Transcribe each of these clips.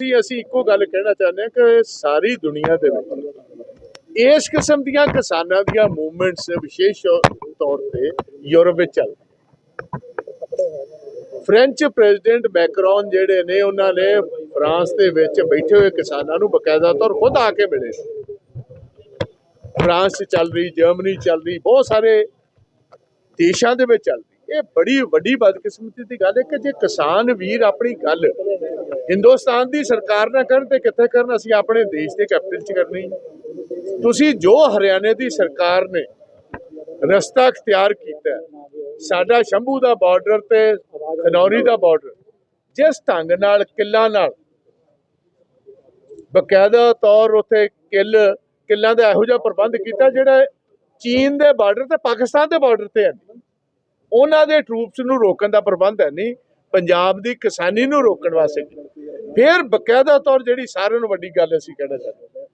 ਅਸੀਂ ਅਸੀਂ ਇੱਕੋ ਗੱਲ ਕਹਿਣਾ ਚਾਹੁੰਦੇ ਹਾਂ ਕਿ ਸਾਰੀ ਦੁਨੀਆ ਦੇ ਵਿੱਚ ਇਸ ਕਿਸਮ ਦੀਆਂ ਕਿਸਾਨਾਂ ਦੀਆਂ ਮੂਵਮੈਂਟਸ ਵਿਸ਼ੇਸ਼ ਤੌਰ ਤੇ ਯੂਰਪ ਵਿੱਚ ਚੱਲ ਫ੍ਰੈਂਚ ਪ੍ਰੈਜ਼ੀਡੈਂਟ ਮੈਕਰੋਨ ਜਿਹੜੇ ਨੇ, ਉਹਨਾਂ ਨੇ ਫਰਾਂਸ ਦੇ ਵਿੱਚ ਬੈਠੇ ਹੋਏ ਕਿਸਾਨਾਂ ਨੂੰ ਬਕਾਇਦਾ ਤੌਰ ਖੁਦ ਆ ਕੇ ਮਿਲੇ। ਫਰਾਂਸ ਚੱਲ ਰਹੀ ਜਰਮਨੀ ਚੱਲ ਰਹੀ, ਬਹੁਤ ਸਾਰੇ ਦੇਸ਼ਾਂ ਦੇ ਵਿੱਚ ਚੱਲ ਰਹੀ। ਇਹ ਬੜੀ ਵੱਡੀ ਬਦਕਿਸਮਤੀ ਦੀ ਗੱਲ ਹੈ ਕਿ ਜੇ ਕਿਸਾਨ ਵੀਰ ਆਪਣੀ ਗੱਲ ਹਿੰਦੁਸਤਾਨ ਦੀ ਸਰਕਾਰ ਨਾਲ ਕਰਨ ਤੇ ਕਿੱਥੇ ਕਰਨ, ਅਸੀਂ ਆਪਣੇ ਦੇਸ਼ ਦੇ ਕੈਪੀਟਲ 'ਚ ਕਰਨੀ ਤੁਸੀਂ ਜੋ ਹਰਿਆਣੇ ਦੀ ਸਰਕਾਰ ਨੇ ਰਸਤਾ ਅਖਤਿਆਰ ਕੀਤਾ ਸਾਡਾ ਸ਼ੰਭੂ ਦਾ ਬਾਰਡਰ ਤੇ ਖਨੌਰੀ ਦਾ ਬਾਰਡਰ ਜਿਸ ਢੰਗ ਨਾਲ, ਕਿੱਲਾਂ ਨਾਲ, ਬਕਾਇਦਾ ਤੌਰ ਉਤੇ ਕਿੱਲ, ਕਿੱਲਾਂ ਦਾ ਇਹੋ ਜਿਹਾ ਪ੍ਰਬੰਧ ਕੀਤਾ ਜਿਹੜਾ ਚੀਨ ਦੇ ਬਾਰਡਰ ਤੇ ਪਾਕਿਸਤਾਨ ਦੇ ਬਾਰਡਰ ਤੇ ਹੈ। ਉਹਨਾਂ ਦੇ ਟਰੂਪਸ ਨੂੰ ਰੋਕਣ ਦਾ ਪ੍ਰਬੰਧ ਹੈ ਨਹੀਂ, ਪੰਜਾਬ ਦੀ ਕਿਸਾਨੀ ਨੂੰ ਰੋਕਣ ਵਾਸਤੇ। ਫਿਰ ਬਕਾਇਦਾ ਤੌਰ ਜਿਹੜੀ ਸਾਰਿਆਂ ਨੂੰ ਵੱਡੀ ਗੱਲ ਅਸੀਂ ਕਹਿਣਾ ਚਾਹੁੰਦੇ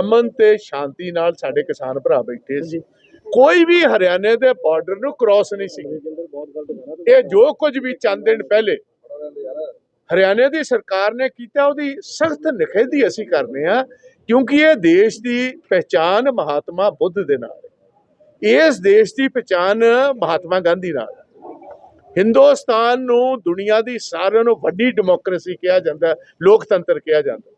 ਅਮਨ ਤੇ ਸ਼ਾਂਤੀ ਨਾਲ ਸਾਡੇ ਕਿਸਾਨ ਭਰਾ ਬੈਠੇ ਸੀ। ਕੋਈ ਵੀ ਹਰਿਆਣੇ ਦੇ ਬਾਰਡਰ ਨੂੰ ਕ੍ਰਾਸ ਨਹੀਂ ਸੀ। ਇਹ ਜੋ ਕੁਝ ਵੀ ਚੰਦ ਦਿਨ ਪਹਿਲੇ ਹਰਿਆਣੇ ਦੀ ਸਰਕਾਰ ਨੇ ਕੀਤਾ, ਉਹਦੀ ਸਖਤ ਨਿਖੇਧੀ ਅਸੀਂ ਕਰਨੇ ਆ, ਕਿਉਂਕਿ ਇਹ ਦੇਸ਼ ਦੀ ਪਹਿਚਾਨ ਮਹਾਤਮਾ ਬੁੱਧ ਦੇ ਨਾਲ ਇਸ ਦੇਸ਼ ਦੀ ਪਛਾਣ ਮਹਾਤਮਾ ਗਾਂਧੀ ਨਾਲ। ਹਿੰਦੁਸਤਾਨ ਨੂੰ ਦੁਨੀਆ ਦੀ ਸਾਰਿਆਂ ਨੂੰ ਵੱਡੀ ਡੈਮੋਕ੍ਰੇਸੀ ਕਿਹਾ ਜਾਂਦਾ ਲੋਕਤੰਤਰ ਕਿਹਾ ਜਾਂਦਾ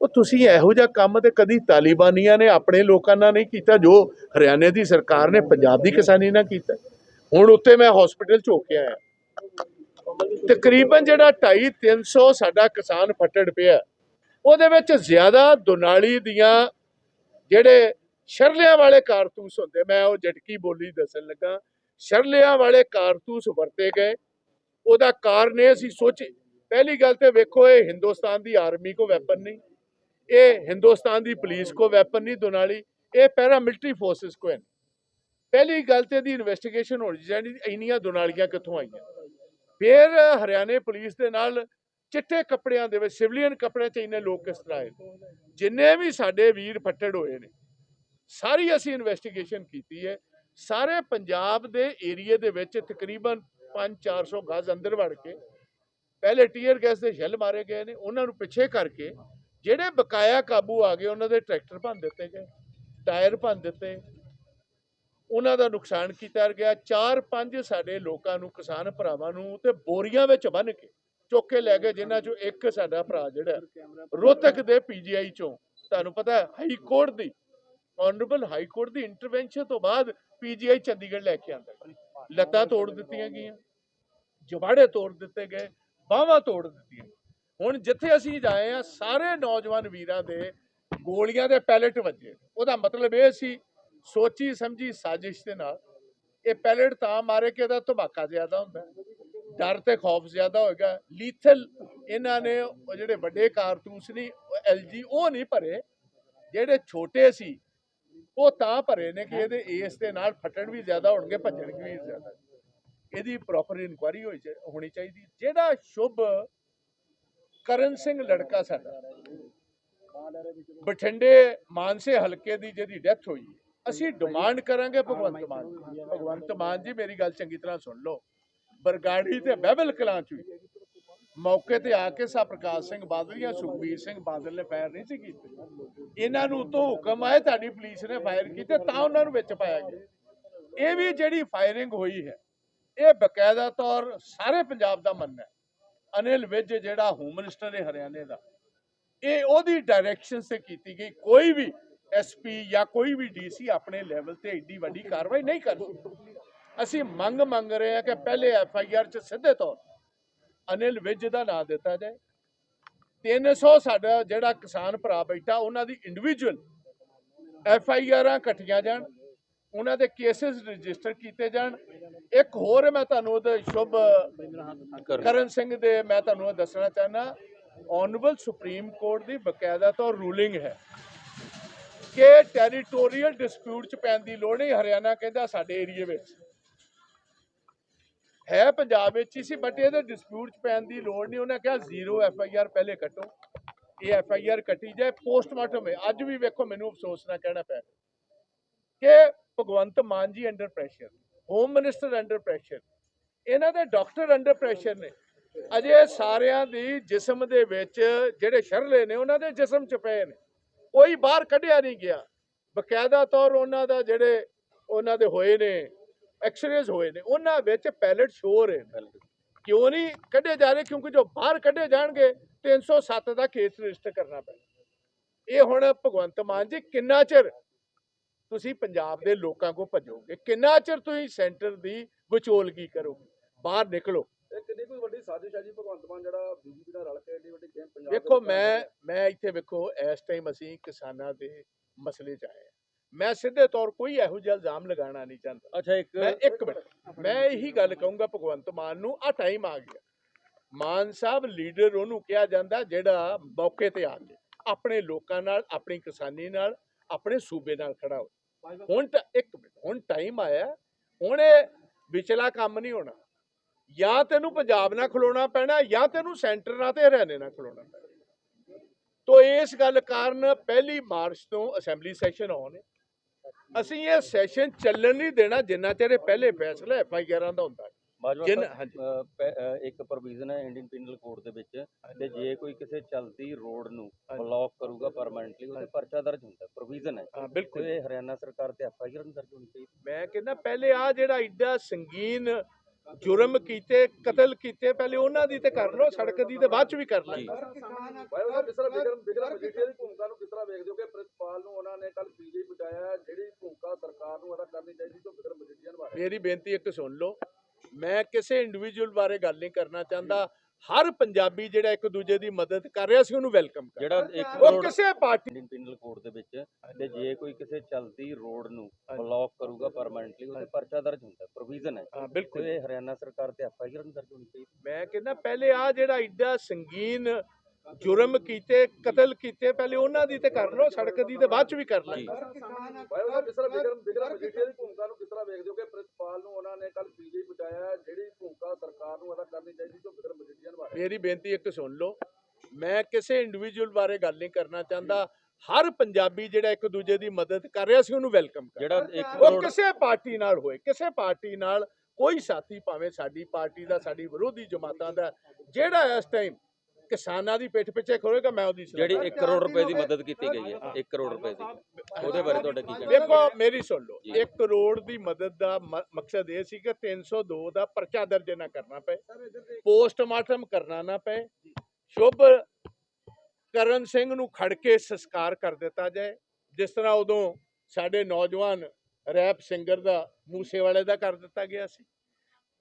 ਉਹ ਤੁਸੀਂ ਇਹੋ ਜਿਹਾ ਕੰਮ ਤੇ ਕਦੀ ਤਾਲਿਬਾਨੀਆਂ ਨੇ ਆਪਣੇ ਲੋਕਾਂ ਨਾਲ ਨਹੀਂ ਕੀਤਾ, ਜੋ ਹਰਿਆਣੇ ਦੀ ਸਰਕਾਰ ਨੇ, ਪੰਜਾਬ ਦੀ ਕਿਸਾਨੀ ਨਾਲ ਕੀਤਾ। ਹੁਣ ਉੱਤੇ ਮੈਂ ਹਸਪੀਟਲ ਚ ਹੋ ਕੇ ਆਇਆ। ਤਕਰੀਬਨ ਜਿਹੜਾ 2.5 300 ਸਾਡਾ ਕਿਸਾਨ ਫੱਟੜ ਪਿਆ। ਉਹਦੇ ਵਿੱਚ ਜ਼ਿਆਦਾ ਦੁਨਾਲੀ ਦੀਆਂ ਜਿਹੜੇ ਸ਼ਰਲਿਆਂ ਵਾਲੇ ਕਾਰਤੂਸ ਹੁੰਦੇ, ਮੈਂ ਉਹ ਜਟਕੀ ਬੋਲੀ ਦੱਸਣ ਲੱਗਾ। ਸ਼ਰਲਿਆਂ ਵਾਲੇ ਕਾਰਤੂਸ ਵਰਤੇ ਗਏ। ਉਹਦਾ ਕਾਰਨ ਇਹ ਅਸੀਂ ਸੋਚੇ, ਪਹਿਲੀ ਗੱਲ ਤੇ ਵੇਖੋ, ਇਹ ਹਿੰਦੁਸਤਾਨ ਦੀ ਆਰਮੀ ਕੋ ਵੈਪਨ ਨਹੀਂ, ਇਹ ਹਿੰਦੁਸਤਾਨ ਦੀ ਪੁਲਿਸ ਕੋ ਵੈਪਨ ਨਹੀਂ, ਦੁਨਾਲੀ, ਇਹ ਪੈਰਾ ਮਿਲਟਰੀ ਫੋਰਸਸ ਕੋ ਹੈ ਪਹਿਲੀ ਗੱਲ ਤੇ ਦੀ ਇਨਵੈਸਟੀਗੇਸ਼ਨ ਹੋਣੀ ਚਾਹੀਦੀ, ਇੰਨੀਆਂ ਦੁਨਾਲੀਆਂ ਕਿੱਥੋਂ ਆਈਆਂ? ਫਿਰ ਹਰਿਆਣੇ ਪੁਲਿਸ ਦੇ ਨਾਲ ਚਿੱਟੇ ਕੱਪੜਿਆਂ ਦੇ ਵਿੱਚ, ਸਿਵਲੀਅਨ ਕੱਪੜਿਆਂ 'ਚ ਇੰਨੇ ਲੋਕ ਕਿਸ ਤਰ੍ਹਾਂ ਆਏ ਜਿੰਨੇ ਵੀ ਸਾਡੇ ਵੀਰ ਫੱਟੜ ਹੋਏ ਨੇ ਸਾਰੀ ਅਸੀਂ ਇਨਵੈਸਟੀਗੇਸ਼ਨ ਕੀਤੀ ਹੈ। ਸਾਰੇ ਪੰਜਾਬ ਦੇ ਏਰੀਏ ਦੇ ਵਿੱਚ ਤਕਰੀਬਨ 5-400 ਗਜ਼ ਅੰਦਰ ਵੜ ਕੇ ਪਹਿਲੇ ਟੀਅਰ ਗੈਸ ਦੇ ਸ਼ੈੱਲ ਮਾਰੇ ਗਏ ਨੇ ਉਹਨਾਂ ਨੂੰ ਪਿੱਛੇ ਕਰਕੇ ਜਿਹੜੇ ਬਕਾਇਆ ਕਾਬੂ ਆ ਗਏ ਉਹਨਾਂ ਦੇ ਟਰੈਕਟਰ ਭੰਨ ਦਿੱਤੇ ਗਏ ਟਾਇਰ ਭੰਨ ਦਿੱਤੇ। ਉਹਨਾਂ ਦਾ ਨੁਕਸਾਨ ਕੀਤਾ ਗਿਆ। ਚਾਰ ਪੰਜ ਸਾਡੇ ਲੋਕਾਂ ਨੂੰ ਕਿਸਾਨ ਭਰਾਵਾਂ ਨੂੰ ਤੇ ਬੋਰੀਆਂ ਵਿੱਚ ਬੰਨ ਕੇ ਚੁੱਕ ਕੇ ਲੈ ਗਏ ਜਿਨ੍ਹਾਂ ਚੋਂ ਇੱਕ ਸਾਡਾ ਭਰਾ ਜਿਹੜਾ ਰੋਹਤਕ ਦੇ ਪੀਜੀਆਈ ਚੋਂ। ਤੁਹਾਨੂੰ ਪਤਾ ਹਾਈ ਕੋਰਟ ਦੀ ਆਨਰੇਬਲ ਹਾਈ ਕੋਰਟ ਦੀ ਇੰਟਰਵੈਂਸ਼ਨ ਤੋਂ ਬਾਅਦ ਪੀਜੀਆਈ ਚੰਡੀਗੜ੍ਹ ਲੈ ਕੇ ਆਂਦਾ ਲੱਤਾਂ ਤੋੜ ਦਿੱਤੀਆਂ ਗਈਆਂ। ਜਵਾੜੇ ਤੋੜ ਦਿੱਤੇ ਗਏ। ਬਾਹਾਂ ਤੋੜ ਦਿੱਤੀਆਂ। ਹੁਣ ਜਿੱਥੇ ਅਸੀਂ ਜਾਏ ਆ, ਸਾਰੇ ਨੌਜਵਾਨ ਵੀਰਾਂ ਦੇ ਗੋਲੀਆਂ ਦੇ ਪੈਲੇਟ ਵੱਜੇ। ਉਹਦਾ ਮਤਲਬ ਇਹ ਸੀ, ਸੋਚੀ ਸਮਝੀ ਸਾਜ਼ਿਸ਼ ਦੇ ਨਾਲ, ਇਹ ਪੈਲੇਟ ਤਾਂ ਮਾਰੇ ਕਿ ਇਹਦਾ ਧਮਾਕਾ ਜ਼ਿਆਦਾ ਹੁੰਦਾ ਡਰ ਤੇ ਖੌਫ ਜ਼ਿਆਦਾ ਹੋਏਗਾ। ਲੀਥਲ ਇਹਨਾਂ ਨੇ ਉਹ ਜਿਹੜੇ ਵੱਡੇ ਕਾਰਤੂਸ ਨਹੀਂ ਐਲਜੀ ਉਹ ਨਹੀਂ ਭਰੇ। ਜਿਹੜੇ ਛੋਟੇ ਸੀ ਉਹ ਤਾਂ ਭਰੇ ਨੇ ਕਿ ਇਹਦੇ ਏਸ ਦੇ ਨਾਲ ਫਟਣ ਵੀ ਜ਼ਿਆਦਾ ਹੋਣਗੇ ਭੱਜਣਗੇ ਵੀ ਜ਼ਿਆਦਾ। ਇਹਦੀ ਪ੍ਰੋਪਰ ਇਨਕੁਆਰੀ ਹੋਣੀ ਚਾਹੀਦੀ। ਜਿਹੜਾ ਸ਼ੁਭ ਕਰਨ ਸਿੰਘ ਲੜਕਾ ਸਾਡਾ, ਬਠਿੰਡੇ ਮਾਨਸੇ ਹਲਕੇ ਦੀ ਜਿਹਦੀ ਡੈਥ ਹੋਈ, ਅਸੀਂ ਡਿਮਾਂਡ ਕਰਾਂਗੇ ਭਗਵੰਤ ਮਾਨ ਦੀ। ਭਗਵੰਤ ਮਾਨ ਜੀ, ਮੇਰੀ ਗੱਲ ਚੰਗੀ ਤਰ੍ਹਾਂ ਸੁਣ ਲਓ। ਬਰਗਾੜੀ ਤੇ ਬਹਿਬਲ ਕਲਾਂ ਚ ਹੋਈ। ਮੌਕੇ ਤੇ ਆ ਕੇ ਸਾ ਪ੍ਰਕਾਸ਼ ਸਿੰਘ ਬਾਦਲ ਜਾਂ ਸੁਖਬੀਰ ਸਿੰਘ ਬਾਦਲ ਨੇ ਫਾਇਰ ਨਹੀਂ ਸੀ ਕੀਤੇ। ਇਹਨਾਂ ਨੂੰ ਉਤੋਂ ਹੁਕਮ ਆਏ ਤੁਹਾਡੀ ਪੁਲਿਸ ਨੇ ਫਾਇਰ ਕੀਤੇ ਤਾਂ ਉਹਨਾਂ ਨੂੰ ਵਿੱਚ ਪਾਇਆ ਗਿਆ। ਇਹ ਵੀ ਜਿਹੜੀ ਫਾਇਰਿੰਗ ਹੋਈ ਹੈ, ਇਹ ਬਕਾਇਦਾ ਤੌਰ ਸਾਰੇ ਪੰਜਾਬ ਦਾ ਮੰਨਣਾ ਹੈ। ਅਨਿਲ ਵਿਜ ਜਿਹੜਾ ਹੋਮ ਮਿਨਿਸਟਰ ਹੈ ਹਰਿਆਣੇ ਦਾ, ਇਹ ਉਹਦੀ ਡਾਇਰੈਕਸ਼ਨ ਤੇ ਕੀਤੀ ਗਈ। ਕੋਈ ਵੀ ਐਸਪੀ ਜਾਂ ਕੋਈ ਵੀ ਡੀਸੀ ਆਪਣੇ ਲੈਵਲ ਤੇ ਏਡੀ ਵੱਡੀ ਕਾਰਵਾਈ ਨਹੀਂ ਕਰ ਸਕਦਾ। ਅਸੀਂ ਮੰਗ ਮੰਗ ਰਹੇ ਹਾਂ ਕਿ ਪਹਿਲੇ ਐਫ ਆਈ ਆਰ ਚ ਸਿੱਧੇ ਤੌਰ ਅਨਿਲ ਵਿਜ ਦਾ ਨਾਂ ਦਿੱਤਾ ਜਾਏ। 300 ਸਾਡਾ ਜਿਹੜਾ ਕਿਸਾਨ ਭਰਾ ਬੈਠਾ, ਉਹਨਾਂ ਦੀ ਇੰਡੀਵਿਜੂਅਲ ਐਫ ਆਈ ਆਰਾਂ ਕੱਟੀਆਂ ਜਾਣ, ਉਹਨਾਂ ਦੇ ਕੇਸਿਸ ਰਜਿਸਟਰ ਕੀਤੇ ਜਾਣ। ਇੱਕ ਹੋਰ ਮੈਂ ਤੁਹਾਨੂੰ ਉਹਦੇ ਸ਼ੁਭ ਕਰਨ ਸਿੰਘ ਦੇ ਮੈਂ ਤੁਹਾਨੂੰ ਇਹ ਦੱਸਣਾ ਚਾਹਨਾ ਆਨਰੇਬਲ ਸੁਪਰੀਮ ਕੋਰਟ ਦੀ ਬਕਾਇਦਾ ਤੌਰ ਰੂਲਿੰਗ ਹੈ ਕਿ ਟੈਰੀਟੋਰੀਅਲ ਡਿਸਪਿਊਟ ਚ ਪੈਣ ਦੀ ਲੋੜ ਨਹੀਂ। ਹਰਿਆਣਾ ਕਹਿੰਦਾ ਸਾਡੇ ਏਰੀਏ ਵਿੱਚ ਹੈ ਪੰਜਾਬ ਵਿੱਚ ਹੀ ਸੀ ਬਟ ਇਹਦੇ ਡਿਸਪਿਊਟ ਚ ਪੈਣ ਦੀ ਲੋੜ ਨਹੀਂ। ਉਹਨੇ ਕਿਹਾ ਜ਼ੀਰੋ ਐਫ ਆਈ ਆਰ ਪਹਿਲੇ ਕੱਟੋ। ਇਹ ਐਫ ਆਈ ਆਰ ਕੱਟੀ ਜਾਏ ਪੋਸਟਮਾਰਟਮ ਹੈ। ਅੱਜ ਵੀ ਵੇਖੋ, ਮੈਨੂੰ ਅਫਸੋਸ ਨਾ ਕਹਿਣਾ ਪੈ ਕਿ Bhagwant Mann ji under pressure home minister under pressure ਇਹਨਾਂ ਦੇ ਡਾਕਟਰ ਅੰਡਰ ਪ੍ਰੈਸ਼ਰ ਨੇ। ਅਜੇ ਸਾਰਿਆਂ ਦੀ ਜਿਸਮ ਦੇ ਵਿੱਚ ਜਿਹੜੇ ਸ਼ਰਲੇ ਨੇ, ਉਹਨਾਂ ਦੇ ਜਿਸਮ ਚ ਪਏ ਨੇ। ਕੋਈ ਬਾਹਰ ਕੱਢਿਆ ਨਹੀਂ ਗਿਆ। ਬਕਾਇਦਾ ਤੌਰ ਉਹਨਾਂ ਦਾ ਜਿਹੜੇ, ਉਹਨਾਂ ਦੇ ਹੋਏ ਨੇ ਐਕਸਰੇਜ਼ ਹੋਏ ਨੇ ਉਹਨਾਂ ਵਿੱਚ ਪੈਲਟ ਸ਼ੋਰ ਹੈ ਕਿਉਂ ਨਹੀਂ ਕੱਢੇ ਜਾ ਰਹੇ? ਕਿਉਂਕਿ ਜੋ ਬਾਹਰ ਕੱਢੇ ਜਾਣਗੇ 307 ਦਾ ਕੇਸ ਰਜਿਸਟਰ ਕਰਨਾ ਪੈਣਾ। ਇਹ ਹੁਣ ਭਗਵੰਤ ਮਾਨ ਜੀ ਕਿੰਨਾ ਚਿਰ ਤੁਸੀਂ ਪੰਜਾਬ ਦੇ ਲੋਕਾਂ ਕੋ ਭਜੋਗੇ? ਕਿੰਨਾ ਚਿਰ ਤੁਸੀਂ ਸੈਂਟਰ ਦੀ ਵਿਚੋਲਗੀ ਕਰੋਗੇ? ਬਾਹਰ ਨਿਕਲੋ। ਇਹ ਕਿੰਨੀ ਕੋਈ ਵੱਡੀ ਸਾਜ਼ਿਸ਼ ਹੈ ਜੀ ਭਗਵੰਤ ਮਾਨ ਜਿਹੜਾ ਬੀਜੇਪੀ ਨਾਲ ਰਲ ਕੇ ਏਡੀ ਵੱਡੀ ਗੇਮ ਪੰਜਾਬ ਦੇ ਵੇਖੋ ਮੈਂ ਮੈਂ ਇੱਥੇ ਵੇਖੋ ਇਸ ਟਾਈਮ ਅਸੀਂ ਕਿਸਾਨਾਂ ਦੇ ਮਸਲੇ 'ਚ ਆਏ ਹਾਂ। ਮੈਂ ਸਿੱਧੇ ਤੌਰ ਕੋਈ ਇਹੋ ਜਿਹਾ ਇਲਜ਼ਾਮ ਲਗਾਉਣਾ ਨਹੀਂ ਚਾਹੁੰਦਾ। ਅੱਛਾ ਇੱਕ ਮੈਂ ਇੱਕ ਮਿੰਟ ਮੈਂ ਇਹੀ ਗੱਲ ਕਹੂੰਗਾ ਭਗਵੰਤ ਮਾਨ ਨੂੰ ਆ ਟਾਈਮ ਆ ਗਿਆ। ਮਾਨ ਸਾਹਿਬ ਲੀਡਰ ਉਹਨੂੰ ਕਿਹਾ ਜਾਂਦਾ ਜਿਹੜਾ ਮੌਕੇ ਤੇ ਆ ਕੇ ਆਪਣੇ ਲੋਕਾਂ ਨਾਲ ਆਪਣੀ ਕਿਸਾਨੀ ਨਾਲ ਆਪਣੇ ਸੂਬੇ ਨਾਲ ਖੜਾ ਹੋ ਹੁਣ ਤਾਂ ਇੱਕ ਮਿੰਟ ਹੁਣ ਟਾਈਮ ਆਇਆ ਹੁਣ ਇਹ ਵਿਚਲਾ ਕੰਮ ਨਹੀਂ ਹੋਣਾ। ਜਾਂ ਤੈਨੂੰ ਪੰਜਾਬ ਨਾਲ ਖਲੋਣਾ ਪੈਣਾ ਜਾਂ ਤੈਨੂੰ ਸੈਂਟਰ ਨਾਲ ਤੇ ਹਰਿਆਣੇ ਨਾਲ ਖਲੋਣਾ ਪੈਣਾ। ਤੋ ਇਸ ਗੱਲ ਕਾਰਨ ਪਹਿਲੀ ਮਾਰਚ ਤੋਂ ਅਸੈਂਬਲੀ ਸੈਸ਼ਨ ਆਉਣ ਹੈ। ਅਸੀਂ ਇਹ ਸੈਸ਼ਨ ਚੱਲਣ ਨਹੀਂ ਦੇਣਾ ਜਿੰਨਾ ਚਿਰ ਇਹ ਪਹਿਲੇ ਫੈਸਲਾ ਐਫ ਆਈ ਆਰਾਂ ਦਾ ਹੁੰਦਾ ਅ, ਇੱਕ ਪ੍ਰੋਵੀਜ਼ਨ ਹੈ ਇੰਡੀਅਨ ਪੀਨਲ ਕੋਡ ਦੇ ਵਿੱਚ ਤੇ ਜੇ ਕੋਈ ਕਿਸੇ ਚਲਦੀ ਰੋਡ ਨੂੰ। ਬਲੌਕ ਕਰੂਗਾ ਪਰਮਨੈਂਟਲੀ ਉਹਦੇ ਪਰਚਾ ਦਰਜ ਹੁੰਦਾ ਪ੍ਰੋਵੀਜ਼ਨ ਹੈ। ਬਿਲਕੁਲ। ਇਹ ਹਰਿਆਣਾ ਸਰਕਾਰ ਤੇ ਐਫ ਆਈ ਆਰ ਦਰਜ ਹੋਣੀ ਚਾਹੀਦੀ। ਮੈਂ ਕਹਿੰਦਾ ਪਹਿਲੇ ਆ ਜਿਹੜਾ ਏਡਾ ਸੰਗੀਨ ਜੁਰਮ ਕੀਤੇ ਕਤਲ ਕੀਤੇ ਪਹਿਲੇ ਉਹਨਾਂ ਦੀ ਤੇ ਕਰ ਲਓ ਸੜਕ ਦੀ ਤੇ ਬਾਅਦ ਚ ਵੀ ਕਰ ਜੀ। ਲਓ ਭਾਈ ਸਾਹਿਬ ਜਿਸ ਤਰ੍ਹਾਂ ਵਿਕਰਮ ਵਿਕਰਮ ਮਜੀਠੀਆ ਦੀ ਭੂਮਿਕਾ ਨੂੰ ਕਿਸ ਤਰ੍ਹਾਂ ਵੇਖਦੇ ਹੋ ਕਿ ਪ੍ਰਿਤਪਾਲ ਨੂੰ ਉਹਨਾਂ ਨੇ ਕੱਲ ਪੀਜੀ ਬਚਾਇਆ ਜਿਹੜੀ ਭੂਮਿਕਾ ਸਰਕਾਰ ਨੂੰ ਅਦਾ ਕਰਨੀ ਚਾਹੀਦੀ ਸੀ ਉਹ ਵਿਕਰਮ ਮਜੀਠੀਆ ਨਿਭਾ ਰਹੇ ਮੇਰੀ ਬੇਨਤੀ ਇੱਕ ਸੁਣ ਲਓ। ਮੈਂ ਕਿਸੇ ਇੰਡੀਵਿਜੂਅਲ ਬਾਰੇ ਗੱਲ ਨਹੀਂ ਕਰਨਾ ਚਾਹੁੰਦਾ। ਹਰ ਪੰਜਾਬੀ ਜਿਹੜਾ ਇੱਕ ਦੂਜੇ ਦੀ ਮਦਦ ਕਰ ਰਿਹਾ ਸੀ ਉਹਨੂੰ ਵੈਲਕਮ ਕਰ ਜਿਹੜਾ ਇੱਕ ਉਹ ਕਿਸੇ ਪਾਰਟੀ ਇੰਡੀਅਨ ਪੀਨਲ ਕੋਡ ਦੇ ਵਿੱਚ ਤੇ ਜੇ ਕੋਈ ਕਿਸੇ ਚਲਦੀ ਰੋਡ ਨੂੰ। ਬਲੌਕ ਕਰੂਗਾ ਪਰਮਨੈਂਟਲੀ ਉਹਦੇ ਪਰਚਾ ਦਰਜ ਹੁੰਦਾ ਪ੍ਰੋਵੀਜ਼ਨ ਹੈ। ਹਾਂ ਬਿਲਕੁਲ। ਇਹ ਹਰਿਆਣਾ ਸਰਕਾਰ ਤੇ ਐਫ ਆਈ ਆਰ ਦਰਜ ਹੋਣੀ ਚਾਹੀਦੀ। ਮੈਂ ਕਹਿੰਦਾ ਪਹਿਲੇ ਆ ਜਿਹੜਾ ਏਡਾ ਸੰਗੀਨ ਜੁਰਮ ਕੀਤੇ ਕਤਲ ਕੀਤੇ ਪਹਿਲੇ ਉਹਨਾਂ ਦੀ ਤੇ ਕਰ ਲਓ ਸੜਕ ਦੀ ਤੇ ਬਾਅਦ ਚ ਵੀ ਕਰ ਜੀ। ਸਾਹਿਬ ਜਿਸ ਤਰ੍ਹਾਂ ਵਿਕਰਮ ਵਿਕਰਮ ਮਜੀਠੀਆ ਦੀ ਭੂਮਿਕਾ ਨੂੰ ਕਿਸ ਤਰ੍ਹਾਂ ਵੇਖਦੇ ਹੋ ਕਿ ਪ੍ਰਿਤਪਾਲ ਨੂੰ ਉਹਨਾਂ ਨੇ ਕੱਲ ਪੀਜੀ ਬਚਾਇਆ ਜਿਹੜੀ ਭੂਮਿਕਾ ਸਰਕਾਰ ਨੂੰ ਅਦਾ ਕਰਨੀ ਚਾਹੀਦੀ ਸੀ ਉਹ ਵਿਕਰਮ ਮਜੀਠੀਆ ਰਹੇ ਮੇਰੀ ਬੇਨਤੀ ਇੱਕ ਸੁਣ ਲਓ ਮੈਂ ਕਿਸੇ ਇੰਡੀਵਿਜੂਅਲ ਬਾਰੇ ਗੱਲ ਨਹੀਂ ਕਰਨਾ ਚਾਹੁੰਦਾ ਹਰ ਪੰਜਾਬੀ ਜਿਹੜਾ ਇੱਕ ਦੂਜੇ ਦੀ ਮਦਦ ਕਰ ਰਿਹਾ ਸੀ ਉਹਨੂੰ ਵੈਲਕਮ ਕਰ। ਜਿਹੜਾ ਇੱਕ ਉਹ ਕਿਸੇ ਪਾਰਟੀ ਨਾਲ ਹੋਏ ਕਿਸੇ ਪਾਰਟੀ ਨਾਲ ਕੋਈ ਸਾਥੀ ਭਾਵੇਂ ਸਾਡੀ ਪਾਰਟੀ ਦਾ ਸਾਡੀ ਵਿਰੋਧੀ ਜਮਾਤਾਂ ਦਾ ਜਿਹੜਾ ਇਸ ਟਾਈਮ ਕਿਸਾਨਾਂ ਦੀ ਪਿੱਠ ਪਿੱਛੇ ਖੋਲੇਗਾ ਮੈਂ ਉਹਦੀ ਸਲਾਹ ਜਿਹੜੀ 1 ਕਰੋੜ ਰੁਪਏ ਦੀ ਮਦਦ ਕੀਤੀ ਗਈ ਹੈ 1 ਕਰੋੜ ਰੁਪਏ ਦੀ। ਉਹਦੇ ਬਾਰੇ ਤੁਹਾਡਾ ਕੀ ਕਹਿਣਾ? ਵੇਖੋ ਮੇਰੀ ਸੁਣ ਲਓ। ਜੀ। 1 ਕਰੋੜ ਦੀ ਮਦਦ ਦਾ ਮਕਸਦ ਇਹ ਸੀ ਕਿ 302 ਦਾ ਪਰਚਾ ਦਰਜ ਨਾ ਕਰਨਾ ਪਏ। ਪੋਸਟਮਾਰਟਮ ਕਰਨਾ ਨਾ ਪਏ। ਸ਼ੁਭ ਕਰਨ ਸਿੰਘ ਨੂੰ ਖੜ ਕੇ ਸੰਸਕਾਰ ਕਰ ਦਿੱਤਾ ਜਾਏ। ਜਿਸ ਤਰ੍ਹਾਂ ਉਦੋਂ ਸਾਡੇ ਨੌਜਵਾਨ ਰੈਪ ਸਿੰਗਰ ਦਾ ਮੂਸੇ ਵਾਲੇ ਦਾ ਕਰ ਦਿੱਤਾ ਗਿਆ ਸੀ।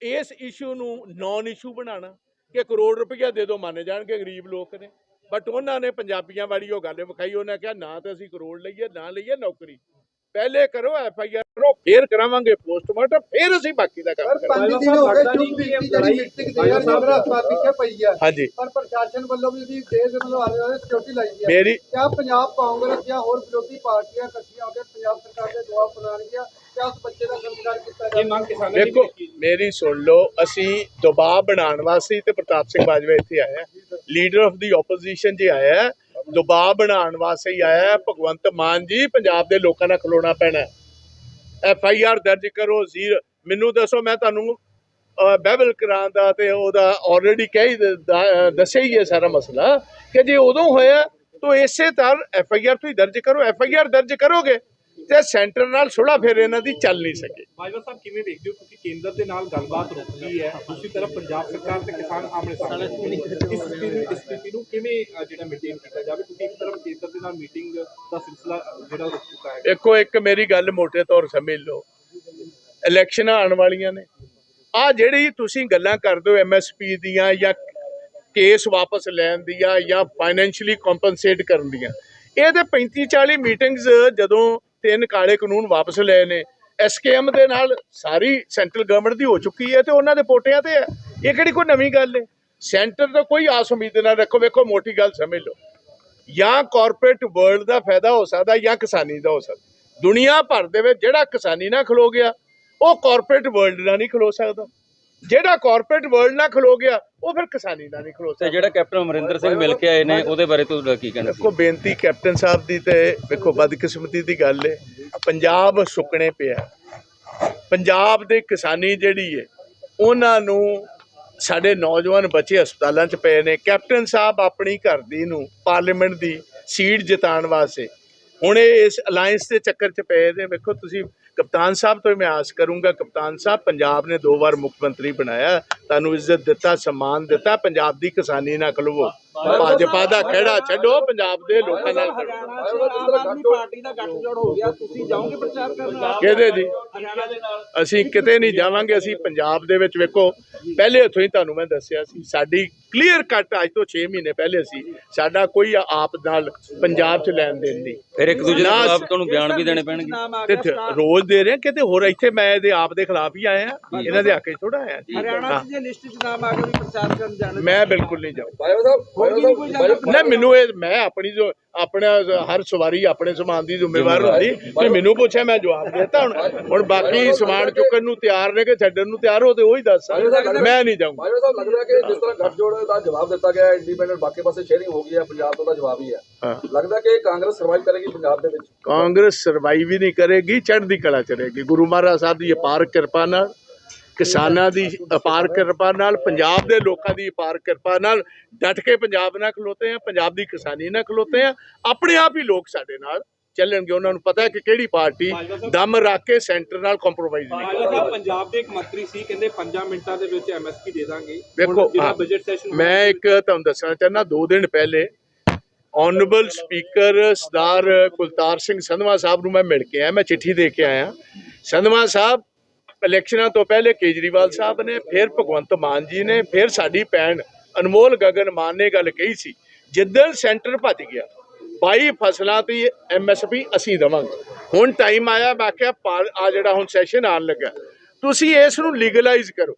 ਇਸ ਇਸ਼ੂ ਨੂੰ ਨੌਨ ਇਸ਼ੂ ਬਣਾਉਣਾ। ਕਿ ਕਰੋੜ ਰੁਪਈਆ ਦੇ ਦਿਓ ਮੰਨ ਜਾਣਗੇ ਗਰੀਬ ਲੋਕ ਨੇ। ਬਟ ਉਹਨਾਂ ਨੇ ਪੰਜਾਬੀਆਂ ਵਾਲੀ ਉਹ ਗੱਲ ਵਿਖਾਈ ਉਹਨਾਂ ਕਿਹਾ ਨਾ ਤਾਂ ਅਸੀਂ ਕਰੋੜ ਲਈਏ ਨਾ ਲਈਏ ਨੌਕਰੀ। ਪਹਿਲੇ ਕਰੋ ਐਫ ਆਈ ਆਰ ਕਰੋ ਫੇਰ ਕਰਾਵਾਂਗੇ ਪੋਸਟਮਾਰਟਮ ਫੇਰ ਅਸੀਂ ਬਾਕੀ ਦਾ ਕੰਮ ਸਰ ਕਰਾਂਗੇ। ਪੰਜ ਦਿਨ ਹੋ ਗਏ ਚੁੱਪ ਦੀ ਜਿਹੜੀ ਮੀਟਿੰਗ ਦੇ ਯਾਰ ਮੇਰਾ ਪਿੱਛੇ ਪਈ ਹੈ। ਹਾਂਜੀ। ਪਰ ਪ੍ਰਸ਼ਾਸਨ ਵੱਲੋਂ ਵੀ ਉਹਦੀ ਦੇਸ਼ ਵੱਲੋਂ ਆਲੇ ਵਾਲੇ ਸਿਕਿਉਰਿਟੀ ਲਾਈ ਹੈ। ਮੇਰੀ ਕਿਆ ਪੰਜਾਬ ਕਾਂਗਰਸ ਜਾਂ ਹੋਰ ਵਿਰੋਧੀ ਪਾਰਟੀਆਂ ਇਕੱਠੀਆਂ ਹੋ ਕੇ ਪੰਜਾਬ ਸਰਕਾਰ ਦੇ ਜਵਾਬ ਬਣਾਉਣਗੀਆਂ? ਕਿਆ ਉਸ ਬੱਚੇ ਦਾ ਸੰਸਕਾਰ ਕੀਤਾ ਜਾਵੇ ਦੇਖੋ ਮੇਰੀ ਸੁਣ ਲਓ ਅਸੀਂ ਦਬਾਅ ਬਣਾਉਣ ਵਾਸਤੇ ਤੇ ਪ੍ਰਤਾਪ ਸਿੰਘ ਬਾਜਵਾ ਇੱਥੇ ਆਇਆ ਲੀਡਰ ਆਫ ਦੀ ਆਪੋਜੀਸ਼ਨ ਜੀ ਆਇਆ ਹੈ। ਦਬਾਅ ਬਣਾਉਣ ਵਾਸਤੇ ਹੀ ਆਇਆ ਹੈ। ਭਗਵੰਤ ਮਾਨ ਜੀ ਪੰਜਾਬ ਦੇ ਲੋਕਾਂ ਨਾਲ ਖਲੋਣਾ ਪੈਣਾ ਐਫ ਆਈ ਆਰ ਦਰਜ ਕਰੋ ਜ਼ੀਰ। ਮੈਨੂੰ ਦੱਸੋ ਮੈਂ ਤੁਹਾਨੂੰ ਬਹਿਬਲ ਕਰਾਂ ਦਾ ਤੇ ਉਹਦਾ ਆਲਰੇਡੀ ਕਹਿ ਹੀ ਦੱਸਿਆ ਹੀ ਹੈ ਸਾਰਾ ਮਸਲਾ ਕਿ ਜੇ ਉਦੋਂ ਹੋਇਆ ਤਾਂ ਇਸੇ ਤਰ੍ਹਾਂ ਐਫ ਆਈ ਆਰ ਤੁਸੀਂ ਦਰਜ ਕਰੋ। ਐਫ ਆਈ ਆਰ ਦਰਜ ਕਰੋਗੇ? ਤੇ ਸੈਂਟਰ ਨਾਲ ਸੁਲਾ ਫਿਰ ਇਹਨਾਂ ਦੀ ਚੱਲ ਨਹੀਂ ਸਕੇ। ਬਾਜਵਾ ਸਾਹਿਬ ਕਿਵੇਂ ਵੇਖਦੇ ਹੋ? ਕਿਉਂਕਿ ਕੇਂਦਰ ਦੇ ਨਾਲ ਗੱਲਬਾਤ ਰੁਕ ਗਈ ਹੈ। ਦੂਸਰੀ ਤਰਫ ਪੰਜਾਬ ਸਰਕਾਰ ਤੇ ਕਿਸਾਨ ਆਮਣੇ ਸਾਹਮਣੇ ਨੇ। ਇਸ ਸਥਿਤੀ ਨੂੰ ਇਸ ਸਥਿਤੀ ਨੂੰ ਕਿਵੇਂ ਅ, ਜਿਹੜਾ ਮੇਨਟੇਨ ਕੀਤਾ ਜਾਵੇ? ਕਿਉਂਕਿ ਇੱਕ ਤਰਫ ਕੇਂਦਰ ਦੇ ਨਾਲ ਮੀਟਿੰਗ ਦਾ ਸਿਲਸਿਲਾ ਜਿਹੜਾ ਉਹ ਰੁਕ ਚੁੱਕਾ ਹੈ। ਦੇਖੋ ਇੱਕ ਮੇਰੀ ਗੱਲ ਮੋٹے ਤੌਰ ਸਮਝ ਲਓ। ਇਲੈਕਸ਼ਨਾਂ ਆਉਣ ਵਾਲੀਆਂ ਨੇ। ਆ ਜਿਹੜੀ ਤੁਸੀਂ ਗੱਲਾਂ ਕਰਦੇ ਹੋ ਐਮਐਸਪੀ ਦੀਆਂ ਜਾਂ ਕੇਸ ਵਾਪਸ ਲੈਣ ਦੀਆਂ ਜਾਂ ਫਾਈਨੈਂਸ਼ੀਅਲੀ ਕੰਪਨਸੇਟ ਕਰਨ ਦੀਆਂ ਇਹ ਤੇ 35 40 ਮੀਟਿੰਗਸ ਜਦੋਂ ਤਿੰਨ ਕਾਲੇ ਕਾਨੂੰਨ ਵਾਪਸ ਲਏ ਨੇ। ਐਸਕੇਐਮ ਦੇ ਨਾਲ ਸਾਰੀ ਸੈਂਟਰਲ ਗਵਰਨਮੈਂਟ ਦੀ ਹੋ ਚੁੱਕੀ ਹੈ ਤੇ ਉਹਨਾਂ ਦੇ ਪੋਟਿਆਂ ਤੇ ਹੈ। ਇਹ ਕਿਹੜੀ ਕੋਈ ਨਵੀਂ ਗੱਲ ਹੈ? ਸੈਂਟਰ ਤੋਂ ਕੋਈ ਆਸ ਉਮੀਦ ਨਾ ਰੱਖੋ, ਵੇਖੋ, ਮੋਟੀ ਗੱਲ ਸਮਝ ਲਓ। ਜਾਂ ਕਾਰਪੋਰੇਟ ਵਰਲਡ ਦਾ ਫਾਇਦਾ ਹੋ ਸਕਦਾ, ਜਾਂ ਕਿਸਾਨੀ ਦਾ ਹੋ ਸਕਦਾ। ਦੁਨੀਆ ਭਰ ਦੇ ਵਿੱਚ ਜਿਹੜਾ ਕਿਸਾਨੀ ਨਾਲ ਖਲੋ ਗਿਆ, ਉਹ ਕਾਰਪੋਰੇਟ ਵਰਲਡ ਨਾਲ ਨਹੀਂ ਖਲੋ ਸਕਦਾ। ਜਿਹੜਾ ਕਾਰਪੋਰੇਟ ਵਰਲਡ ਨਾਲ ਖਲੋ ਗਿਆ ਉਹ ਫਿਰ ਕਿਸਾਨੀ ਨਾਲ ਨਹੀਂ ਖਲੋ ਤੇ ਜਿਹੜਾ ਕੈਪਟਨ ਅਮਰਿੰਦਰ ਸਿੰਘ ਮਿਲ ਕੇ ਆਏ ਨੇ ਉਹਦੇ ਬਾਰੇ ਤੁਹਾਡਾ ਕੀ ਕਹਿਣਾ ਸੀ? ਦੇਖੋ ਬੇਨਤੀ ਕੈਪਟਨ ਸਾਹਿਬ ਦੀ ਤੇ ਵੇਖੋ ਬਦਕਿਸਮਤੀ ਦੀ ਗੱਲ ਹੈ ਪੰਜਾਬ ਸੁੱਕਣੇ ਪਿਆ। ਪੰਜਾਬ ਦੇ ਕਿਸਾਨੀ ਜਿਹੜੀ ਹੈ ਉਹਨਾਂ ਨੂੰ ਸਾਡੇ ਨੌਜਵਾਨ ਬੱਚੇ ਹਸਪਤਾਲਾਂ 'ਚ ਪਏ ਨੇ। ਕੈਪਟਨ ਸਾਹਿਬ ਆਪਣੀ ਘਰ ਦੀ ਨੂੰ ਪਾਰਲੀਮੈਂਟ ਦੀ ਸੀਟ ਜਿਤਾਉਣ ਵਾਸਤੇ ਹੁਣ ਇਹ ਇਸ ਅਲਾਈਅੰਸ ਦੇ ਚੱਕਰ 'ਚ ਪਏ ਨੇ। ਵੇਖੋ, ਤੁਸੀਂ ਕਪਤਾਨ ਸਾਹਿਬ ਤੋਂ ਮੈਂ ਆਸ ਕਰੂੰਗਾ, ਕਪਤਾਨ ਸਾਹਿਬ ਪੰਜਾਬ ਨੇ ਦੋ ਵਾਰ ਮੁੱਖ ਮੰਤਰੀ ਬਣਾਇਆ। ਤੁਹਾਨੂੰ ਇੱਜ਼ਤ ਦਿੱਤਾ, ਸਨਮਾਨ ਦਿੱਤਾ। ਪੰਜਾਬ ਦੀ ਕਿਸਾਨੀ ਨਾ ਖਲਵੋ। ਭਾਜਪਾ ਦਾ ਖਹਿੜਾ ਛੱਡੋ ਪੰਜਾਬ ਦੇ ਲੋਕਾਂ ਨਾਲ ਖੜੋ। ਪਾਰਟੀ ਦਾ ਗੱਠਜੋੜ ਹੋ ਗਿਆ ਤੁਸੀਂ ਜਾਓਗੇ ਪ੍ਰਚਾਰ ਕਰਨ ਕਿਹਦੇ ਜੀ ਹਰਿਆਣਾ ਦੇ? ਨਾਲ ਅਸੀਂ ਕਿਤੇ ਨਹੀਂ ਜਾਵਾਂਗੇ ਅਸੀਂ ਪੰਜਾਬ ਦੇ ਵਿੱਚ ਵੇਖੋ। ਪਹਿਲੇ ਹੱਥੋਂ ਹੀ ਤੁਹਾਨੂੰ ਮੈਂ ਦੱਸਿਆ ਸੀ ਸਾਡੀ ਕਲੀਅਰ ਕੱਟ ਅੱਜ ਤੋਂ 6 ਮਹੀਨੇ ਪਹਿਲੇ ਸੀ। ਸਾਡਾ ਕੋਈ ਆਪ ਨਾਲ ਪੰਜਾਬ 'ਚ ਲੈਣ ਦੇਣ ਨਹੀਂ। ਫਿਰ ਇੱਕ ਦੂਜੇ ਦੇ ਨਾ- ਖਿਲਾਫ ਤੁਹਾਨੂੰ ਬਿਆਨ ਵੀ ਦੇਣੇ ਪੈਣਗੇ। ਤੇ ਰੋਜ਼ ਦੇ ਰਹੇ ਕਿਤੇ ਹੋਰ ਇੱਥੇ ਮੈਂ ਇਹਦੇ ਆਪ ਦੇ ਖਿਲਾਫ ਹੀ ਆਇਆ। ਇਹਨਾਂ ਦੇ ਹੱਕ 'ਚ ਥੋੜਾ ਆਇਆ। ਹਰਿਆਣਾ ਚ ਜੇ ਲਿਸਟ ਚ ਨਾਮ ਆ ਗਿਆ ਵੀ ਪ੍ਰਚਾਰ ਕਰਨ ਜਾਣਾ ਮੈਂ ਬਿਲਕੁਲ ਨਹੀਂ ਜਾਊਂ ਬਾਇਓ ਸਾਹਿਬ ਨਾ ਮੈਨੂੰ ਇਹ ਮੈਂ ਆਪਣੀ ਜੋ ਆਪਣਾ ਹਰ ਸਵਾਰੀ ਆਪਣੇ ਸਮਾਨ ਦੀ ਜ਼ਿੰਮੇਵਾਰ ਹੁੰਦੀ। ਤੇ ਮੈਨੂੰ ਪੁੱਛਿਆ ਮੈਂ ਜਵਾਬ ਦਿੱਤਾ। ਹੁਣ ਹੁਣ ਬਾਕੀ ਸਮਾਨ ਚੁੱਕਣ ਨੂੰ ਤਿਆਰ ਨੇ ਕਿ ਛੱਡਣ ਨੂੰ ਤਿਆਰ ਹੋ ਤੇ ਉਹੀ ਦੱਸ ਮੈਂ ਨਹੀਂ ਜਾਊਂਗਾ। ਬਾਇਓ ਸਾਹਿਬ ਲੱਗਦਾ ਕਿ ਜਿਸ ਤਰ੍ਹਾਂ ਗੱਠਜੋੜ ਦਾ ਜਵਾਬ ਦਿੱਤਾ ਗਿਆ ਇੰਡੀਪੈਂਡੈਂਟ ਬਾਕੀ ਪਾਸੇ ਸ਼ੇਅਰਿੰਗ ਹੋ ਗਈ ਹੈ ਪੰਜਾਬ ਤੋਂ ਦਾ ਜਵਾਬ ਹੀ ਹੈ। ਹਾਂ। ਲੱਗਦਾ ਕਿ ਕਾਂਗਰਸ ਸਰਵਾਈਵ ਕਰੇਗੀ ਪੰਜਾਬ ਦੇ ਵਿੱਚ? ਕਾਂਗਰਸ ਸਰਵਾਈਵ ਹੀ ਨਹੀਂ ਕਰੇਗੀ ਚੜ੍ਹਦੀ ਕਲਾ ਚ ਰਹੇਗੀ। ਗੁਰੂ ਮਹਾਰਾਜ ਸਾਹਿਬ ਦੀ ਅਪਾਰ ਕਿਰਪਾ ਨਾਲ ਕਿਸਾਨਾਂ ਦੀ ਅਪਾਰ ਕਿਰਪਾ ਨਾਲ ਪੰਜਾਬ ਦੇ ਲੋਕਾਂ ਦੀ ਅਪਾਰ ਕਿਰਪਾ ਨਾਲ ਡਟ ਕੇ ਪੰਜਾਬ ਨਾਲ ਖਲੋਤੇ ਆ ਪੰਜਾਬ ਦੀ ਕਿਸਾਨੀ ਨਾਲ ਖਲੋਤੇ ਆ ਆਪਣੇ ਆਪ ਹੀ ਲੋਕ ਸਾਡੇ ਨਾਲ ਚੱਲਣਗੇ। ਉਹਨਾਂ ਨੂੰ ਪਤਾ ਹੈ ਕਿ ਕਿਹੜੀ ਪਾਰਟੀ ਦਮ ਰੱਖ ਕੇ ਸੈਂਟਰ ਨਾਲ ਕੰਪਰੋਮਾਈਜ਼ ਨਹੀਂ ਪੰਜਾਬ ਦੇ ਇੱਕ ਮੰਤਰੀ ਸੀ ਕਹਿੰਦੇ 5 ਮਿੰਟਾਂ ਦੇ ਵਿੱਚ ਐਮਐਸਪੀ ਦੇ ਦਾਂਗੇ। ਹਾਂ। ਬਜਟ ਸੈਸ਼ਨ ਮੈਂ ਇੱਕ ਤੁਹਾਨੂੰ ਦੱਸਣਾ ਚਾਹੁੰਦਾ ਦੋ ਦਿਨ ਪਹਿਲੇ ਆਨਰੇਬਲ ਸਪੀਕਰ ਸਰਦਾਰ ਕੁਲਤਾਰ ਸਿੰਘ ਸੰਧਵਾ ਸਾਹਿਬ ਨੂੰ ਮੈਂ ਮਿਲ ਕੇ ਆਇਆ ਮੈਂ ਚਿੱਠੀ ਦੇ ਕੇ ਆਇਆ। ਸੰਧਵਾ ਸਾਹਿਬ ਇਲੈਕਸ਼ਨਾਂ ਤੋਂ ਪਹਿਲੇ ਕੇਜਰੀਵਾਲ ਸਾਹਿਬ ਨੇ, ਫਿਰ ਭਗਵੰਤ ਮਾਨ ਜੀ ਨੇ, ਫਿਰ ਸਾਡੀ ਭੈਣ ਅਨਮੋਲ ਗਗਨ ਮਾਨ ਨੇ ਗੱਲ ਕਹੀ ਸੀ, ਜਿੱਦਣ ਸੈਂਟਰ ਭੱਜ ਗਿਆ 22 ਫਸਲਾਂ ਤੇ ਐਮਐਸਪੀ ਅਸੀਂ ਦੇਵਾਂਗੇ। ਹੁਣ ਟਾਈਮ ਆਇਆ, ਮੈਂ ਕਿਹਾ ਆ ਜਿਹੜਾ ਹੁਣ ਸੈਸ਼ਨ ਆਉਣ ਲੱਗਾ, ਤੁਸੀਂ ਇਸ ਨੂੰ ਲੀਗਲਾਈਜ਼ ਕਰੋ।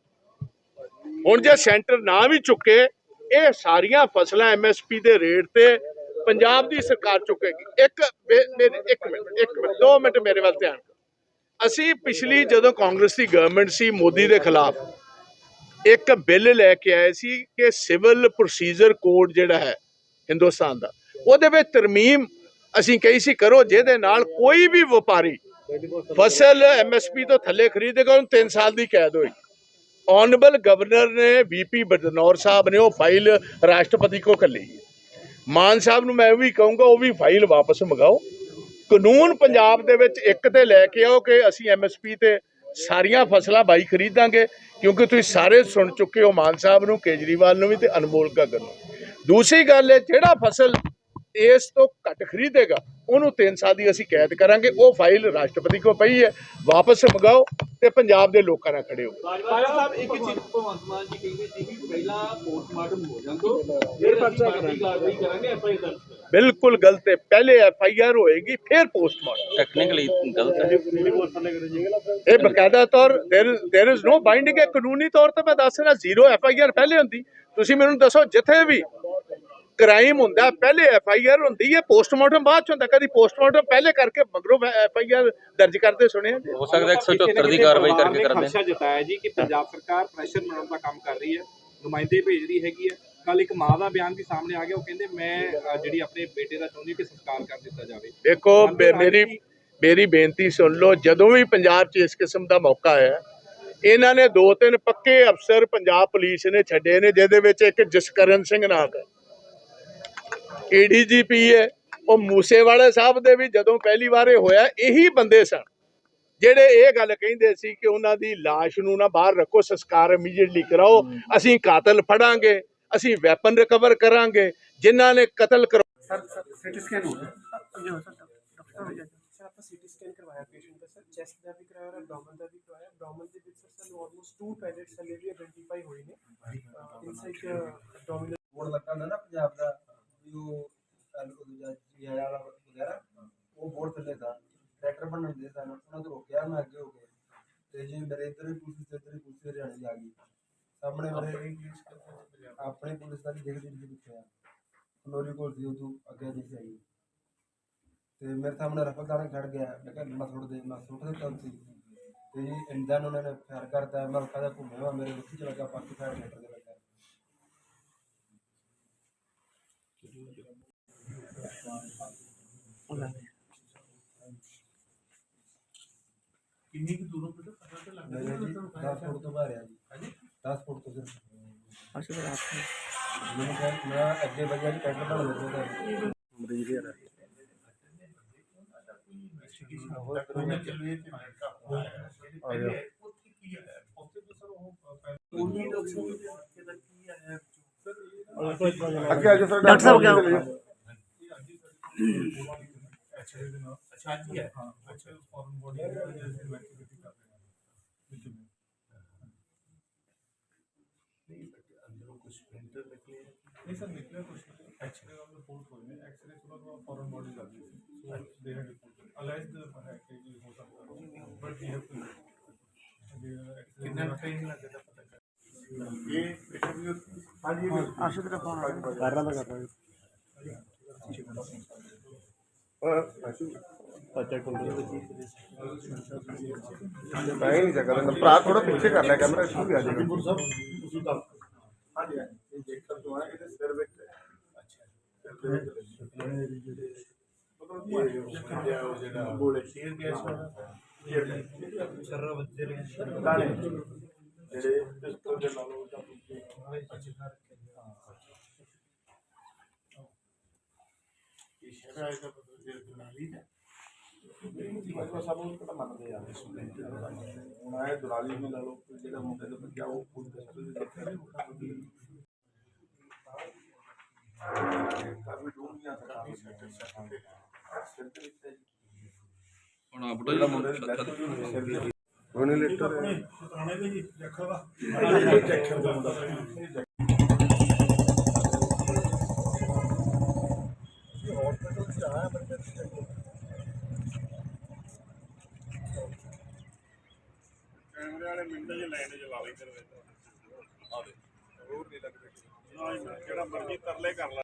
ਹੁਣ ਜੇ ਸੈਂਟਰ ਨਾ ਵੀ ਚੁੱਕੇ, ਇਹ ਸਾਰੀਆਂ ਫਸਲਾਂ ਐਮਐਸਪੀ ਦੇ ਰੇਟ ਤੇ ਪੰਜਾਬ ਦੀ ਸਰਕਾਰ ਚੁੱਕੇਗੀ। ਇੱਕ ਇੱਕ ਮਿੰਟ ਇੱਕ ਮਿੰਟ, ਦੋ ਮਿੰਟ ਮੇਰੇ ਵੱਲ ਧਿਆਨ ਅਸੀਂ ਪਿਛਲੀ ਜਦੋਂ ਕਾਂਗਰਸ ਦੀ ਗਵਰਨਮੈਂਟ ਸੀ, ਮੋਦੀ ਦੇ ਖਿਲਾਫ, ਇੱਕ ਬਿੱਲ ਲੈ ਕੇ ਆਏ ਸੀ ਕਿ ਸਿਵਲ ਪ੍ਰੋਸੀਜਰ ਕੋਡ ਜਿਹੜਾ ਹੈ ਹਿੰਦੁਸਤਾਨ ਦਾ, ਉਹਦੇ ਵਿੱਚ ਤਰਮੀਮ ਅਸੀਂ ਕਹੀ ਸੀ, ਕਰੋ ਜਿਹਦੇ ਨਾਲ ਕੋਈ ਵੀ ਵਪਾਰੀ ਫਸਲ ਐਮਐਸਪੀ ਤੋਂ ਥੱਲੇ ਖਰੀਦੇਗਾ, ਉਹਨੂੰ 3 ਸਾਲ ਦੀ ਕੈਦ ਹੋਈ ਆਨਰੇਬਲ ਗਵਰਨਰ ਨੇ ਵੀਪੀ ਬਦਨੌਰ ਸਾਹਿਬ ਨੇ, ਉਹ ਫਾਈਲ ਰਾਸ਼ਟਰਪਤੀ ਕੋ ਕਰ ਲਈ ਮਾਨ ਸਾਹਿਬ ਨੂੰ ਮੈਂ ਇਹ ਵੀ ਕਹੂੰਗਾ, ਉਹ ਵੀ ਫਾਈਲ ਵਾਪਸ ਮੰਗਾਓ। ਕਾਨੂੰਨ ਪੰਜਾਬ ਦੇ ਵਿੱਚ ਇੱਕ ਤੇ ਲੈ ਕੇ ਆਓ ਕਿ ਅਸੀਂ ਐਮਐਸਪੀ ਤੇ ਸਾਰੀਆਂ ਫਸਲਾਂ ਬਾਈ ਖਰੀਦਾਂਗੇ, ਕਿਉਂਕਿ ਤੁਸੀਂ ਸਾਰੇ ਸੁਣ ਚੁੱਕੇ ਹੋ ਮਾਨ ਸਾਹਿਬ ਨੂੰ, ਕੇਜਰੀਵਾਲ ਨੂੰ ਵੀ ਤੇ ਅਨਮੋਲ ਗਗਨ ਨੂੰ। ਦੂਸਰੀ ਗੱਲ ਹੈ, ਜਿਹੜਾ ਫਸਲ ਇਸ ਤੋਂ ਘੱਟ ਖਰੀਦੇਗਾ, ਉਹਨੂੰ 3 ਸਾਲ ਦੀ ਅਸੀਂ ਕੈਦ ਕਰਾਂਗੇ, ਉਹ ਫਾਈਲ ਰਾਸ਼ਟਰਪਤੀ ਕੋਲ ਪਈ ਹੈ, ਵਾਪਸ ਮੰਗਾਓ ਤੇ ਪੰਜਾਬ ਦੇ ਲੋਕਾਂ ਨਾਲ ਖੜੇ ਹੋ। ਬਾਜਵਾ ਸਾਹਿਬ, ਇੱਕ ਚੀਜ਼ ਭਗਵੰਤ ਮਾਨ ਜੀ ਕਹਿੰਦੇ ਸੀ ਕਿ ਪਹਿਲਾਂ ਪੋਸਟਮਾਰਟਮ ਹੋ ਜਾਂਦੋ, ਫਿਰ ਪਰਚਾ ਕਰਾਂਗੇ ਕਾਰਵਾਈ ਕਰਾਂਗੇ ਐਫਆਈ ਦਰਜ ਬਿਲਕੁਲ ਗਲਤ ਹੈ ਪਹਿਲੇ ਐਫ ਆਈ ਆਰ ਹੋਏਗੀ ਫਿਰ ਪੋਸਟਮਾਰਟਮ ਟੈਕਨੀਕਲੀ ਗਲਤ ਹੈ ਇਹ ਬਕਾਇਦਾ ਤੌਰ देयर इज नो ਬਾਈਂਡਿੰਗ ਹੈ ਕਾਨੂੰਨੀ ਤੌਰ ਤੇ ਮੈਂ ਦੱਸ ਰਿਹਾ ਜ਼ੀਰੋ ਐਫ ਆਈ ਆਰ ਪਹਿਲੇ ਹੁੰਦੀ ਤੁਸੀਂ ਮੈਨੂੰ ਦੱਸੋ ਜਿੱਥੇ ਵੀ ਕ੍ਰਾਈਮ ਹੁੰਦਾ ਪਹਿਲੇ ਐਫ ਆਈ ਆਰ ਹੁੰਦੀ ਹੈ ਪੋਸਟਮਾਰਟਮ ਬਾਅਦ ਚ ਹੁੰਦਾ ਕਦੀ ਪੋਸਟਮਾਰਟਮ ਪਹਿਲੇ ਕਰਕੇ ਮਗਰੋਂ ਐਫ ਆਈ ਆਰ ਦਰਜ ਕਰਦੇ ਸੁਣਿਆ ਜੀ? ਹੋ ਸਕਦਾ 174 ਦੀ ਕਾਰਵਾਈ ਕਰਕੇ ਕਰ ਦੇਣ ਖਰਚਾ ਜਤਾਇਆ ਜੀ ਕਿ ਪੰਜਾਬ ਸਰਕਾਰ ਪ੍ਰੈਸ਼ਰ ਬਣਾਉਣ ਦਾ ਕੰਮ ਕਰ ਰਹੀ ਹੈ ਨੁਮਾਇੰਦੇ ਭੇਜ ਰਹੀ ਹੈਗੀ ਹੈ ਕੱਲ ਇੱਕ ਮਾਂ ਦਾ ਬਿਆਨ ਵੀ ਸਾਹਮਣੇ ਆ ਗਿਆ ਉਹ ਕਹਿੰਦੇ ਮੈਂ ਜਿਹੜੀ ਆਪਣੇ ਬੇਟੇ ਦਾ ਚਾਹੁੰਦੀ ਕਿ ਸੰਸਕਾਰ ਕਰ ਦਿੱਤਾ ਜਾਵੇ। ਦੇਖੋ ਮੇਰੀ ਮੇਰੀ ਬੇਨਤੀ ਸੁਣ ਲਓ ਜਦੋਂ ਵੀ ਪੰਜਾਬ 'ਚ ਇਸ ਕਿਸਮ ਦਾ ਮੌਕਾ ਆਇਆ ਇਹਨਾਂ ਨੇ ਦੋ ਤਿੰਨ ਪੱਕੇ ਅਫਸਰ ਪੰਜਾਬ ਪੁਲਿਸ ਨੇ ਛੱਡੇ ਨੇ ਜਿਹਦੇ ਵਿੱਚ ਇੱਕ ਜਸਕਰਨ ਸਿੰਘ ਨਾਮ ਹੈ। ਏਡੀਜੀਪੀ ਹੈ ਉਹ ਮੂਸੇਵਾਲੇ ਸਾਹਿਬ ਦੇ ਵੀ ਜਦੋਂ ਪਹਿਲੀ ਵਾਰ ਇਹ ਹੋਇਆ ਇਹੀ ਬੰਦੇ ਸਨ ਜਿਹੜੇ ਇਹ ਗੱਲ ਕਹਿੰਦੇ ਸੀ ਕਿ ਉਹਨਾਂ ਦੀ ਲਾਸ਼ ਨੂੰ ਨਾ ਬਾਹਰ ਰੱਖੋ ਸੰਸਕਾਰ ਇਮੀਡੀਏਟਲੀ ਕਰਾਓ ਅਸੀਂ ਕਾਤਲ ਫੜਾਂਗੇ। ਅਸੀਂ ਵੈਪਨ ਰਿਕਵਰ ਕਰਾਂਗੇ ਜਿਨ੍ਹਾਂ ਨੇ ਕਤਲ ਕਰ ਸਰ ਸਿਟੀ ਸਕੈਨ ਹੋ ਗਿਆ। ਸਰ ਆਪਾਂ ਸਿਟੀ ਸਕੈਨ ਕਰਵਾਇਆ ਪੇਸ਼ੈਂਟ ਦਾ ਸਰ ਚੈਸਟ ਦਾ ਵੀ ਕਰਾਇਆ ਔਰ abdomen ਦਾ ਵੀ ਕਰਵਾਇਆ abdomen ਦੇ ਵਿੱਚ ਸਰ ਆਲਮੋਸਟ ਟੂ ਪੈਲੇਟਸ ਹਲੇ ਵੀ ਆਇਡੈਂਟੀਫਾਈ ਹੋਏ ਨੇ। ਇਨਸਾਈਡ abdominal ਬੋਰਡ ਲੱਗਾ ਹੁੰਦਾ ਨਾ ਪੰਜਾਬ ਦਾ ਉਹ ਵਾਲਾ ਵਗੈਰਾ ਉਹ ਬੋਰਡ ਥੱਲੇ ਦਾ। ਟਰੈਕਟਰ ਬਣਨ ਦੇ ਸਨ ਉਹਨਾਂ ਤੋਂ ਰੋਕਿਆ ਮੈਂ ਅੱਗੇ ਹੋ ਗਿਆ। ਤੇ ਜੀ ਮੇਰੇ ਇੱਧਰ ਵੀ ਪੁਲਿਸ ਤੇ ਇੱਧਰ ਵੀ ਪੁਲਿਸ ਹਰਿਆਣੇ ਦੀ ਆ ਗਈ। ਸਾਹਮਣੇ ਮੇਰੇ ਆਪਣੇ ਪੁਲਿਸ ਦਾ ਦੇਖ ਦੇਖ ਕੇ ਪਿੱਛੇ ਆ ਲੋਰੀ ਕੋਲ ਸੀ ਉਹ ਤੋਂ ਅੱਗੇ ਨਹੀਂ ਸੀ ਤੇ ਮੇਰੇ ਸਾਹਮਣੇ ਰਫਲਦਾਰ ਖੜ ਗਿਆ। ਮੈਂ ਕਿਹਾ ਮੈਂ ਥੋੜਾ ਦੇ ਮੈਂ ਸੁੱਟ ਦਿੱਤਾ ਸੀ ਤੇ ਜੀ ਇੰਦਾਂ ਉਹਨਾਂ ਨੇ ਫਾਇਰ ਕਰਤਾ। ਮੈਂ ਜਿਹਾ ਘੁੰਮਿਆ ਮੇਰੇ ਵਿੱਚ ਲੱਗਾ ਫਾਇਰ ਮੀਟਰ ਦੇ ਲੱਗਾ। ਕਿੰਨੀ ਕੁ ਦੂਰੋਂ ਪਤਾ? ਪਤਾ ਤਾਂ ਲੱਗਦਾ ਨਹੀਂ ਜੀ 10 ਫੁੱਟ ਤੋਂ ਬਾਹਰ ਆ ਜੀ। 10 ਫੁੱਟ ਤੋਂ ਸਿਰਫ ਮੈਨੂੰ ਕਹਿ ਮੈਂ ਅੱਗੇ ਵਜ੍ਹਾ ਜੀ ਟੈਂਟ ਬਣ ਲੱਗੇ ਤਾਂ ਮਰੀਜ਼ ਯਾਰ ਅੱਗੇ ਆ ਜਾ ਸਰ ਡਾਕਟਰ ਸਾਹਿਬ ਕਿਆ ਨਹੀਂ ਸਰ ਨਿਕਲਿਆ ਕੁਛ ਨਹੀਂ ਐਕਸਰੇ ਦਾ ਰਿਪੋਰਟ ਹੋਈ ਨੇ ਐਕਸਰੇ ਤੋਂ ਬਾਅਦ ਫੋਰਨ ਬੋਡੀ ਲੱਗ ਗਈ ਸੀ ਸੋ ਦੇ ਹੈਡ ਰਿਪੋਰਟ ਅਲਾਈਜ਼ ਹੈ ਕਿ ਇਹ ਹੋ ਸਕਦਾ ਬਟ ਵੀ ਹੈਵ ਟੂ ਕਿੰਨਾ ਟ੍ਰੇਨ ਲੱਗਦਾ ਪਤਾ ਕਰ ਇਹ ਇੰਟਰਵਿਊ ਹਾਂਜੀ ਆਸ਼ਿਤ ਦਾ ਫੋਨ ਕਰ ਰਹਾ ਕਰ ਰਹਾ ਮੈਂ ਹੀ ਨਹੀਂ ਸਕਦਾ ਭਰਾ ਥੋੜਾ ਪਿੱਛੇ ਕਰ ਲਿਆ ਕੈਮਰਾ ਸ਼ੁਰੂ ਵੀ ਆ ਜਾਏਗਾ ਹਾਂਜੀ ਇਹ ਦੇਖਣ ਤੋਂ ਆਇਆ ਇਹਦੇ ਸਿਰ ਵਿੱਚ ਬੋਲੇ ਸ਼ੇਰ ਗੈਸ ਸ਼ਰਰਾ ਬੱਚੇ ਦਾਣੇ ਜਿਹੜੇ ਪਿਸਤਲ ਦੇ ਨਾਲੋਂ ਜਾਂ ਇਹ ਸ਼ੇਰ ਆਇਆ ਤਾਂ ਫਿਰ ਦੁਨਾਲੀ ਹੈ ਮਤਲਬ ਸਭ ਨੂੰ ਕਿਹੜਾ ਮੰਨਦੇ ਆ ਹੁਣ ਆਏ ਦੁਰਾਲੀ ਨੂੰ ਲਾ ਲਓ ਜਿਹੜਾ ਮੁੰਡੇ ਦਾ ਬੱਚਾ ਉਹ ਖੁਦ ਪਿਸਤਲ ਦੇ ਦੇਖਿਆ ਕਾਫੀ ਡੂੰਘੀਆਂ ਸੱਟਾਂ ਸਿਰ ਦੇ ਵਿੱਚ ਹੈ ਜੀ। ਹੁਣ ਆਪਣਾ ਜਿਹੜਾ ਮੁੰਡੇ ਦੀ ਡੈਥ ਹੋਈ ਉਹਦੇ ਸਿਰ ਦੇ ਵੈਂਟੀਲੇਟਰ ਕੈਮਰੇ ਵਾਲੇ ਮਿੰਟ ਚ ਲਾਈਨ ਚ ਲਾ ਲਈ ਫਿਰ ਆ ਦੇ ਹੋਰ ਨਹੀਂ ਲੱਗਦੇ ਜਿਹੜਾ ਮਰਜ਼ੀ ਤਰਲੇ ਕਰ ਲੈ